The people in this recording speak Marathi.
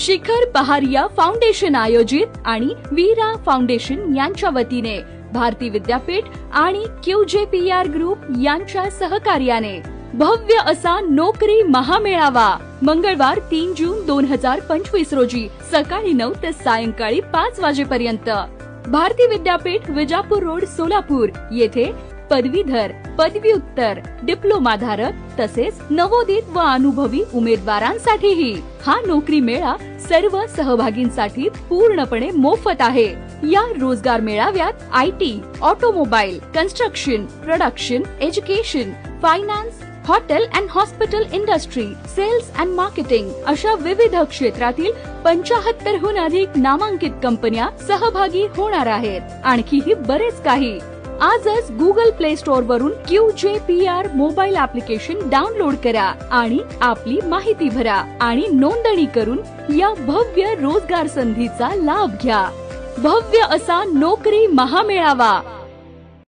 शिखर पहारिया फाउंडेशन आयोजित आणि वीरा फाउंडेशन यांच्या वतीने भारती विद्यापीठ आणि Q J P R group यांच्या सहकार्याने भव्य असा नोकरी महामेळावा मंगळवार तीन जून दोन हजार पंचवीस रोजी सकाळी नऊ ते सायंकाळी पाच वाजेपर्यंत. भारती विद्यापीठ विजापूर रोड सोलापूर. येथे पदवीधर पदव्युत्तर डिप्लोमाधारक तसेच नवोदित व अनुभवी उमेदवारांसाठीही हा नोकरी मेळा सर्व सहभागींसाठी पूर्णपणे मोफत आहे. या रोजगार मेळाव्यात I T automobile construction production education finance hotel and hospital industry sales and marketing अशा विविध क्षेत्रातील पंचाहत्तरहून अधिक नामांकित कंपन्या सहभागी होणार आहेत. आणखीही बरेच काही. आजच गुगल प्ले स्टोअर वरून Q J P R mobile application download करा आणि आपली माहिती भरा आणि नोंदणी करून या भव्य रोजगार संधीचा लाभ घ्या. भव्य असा नोकरी महामेळावा.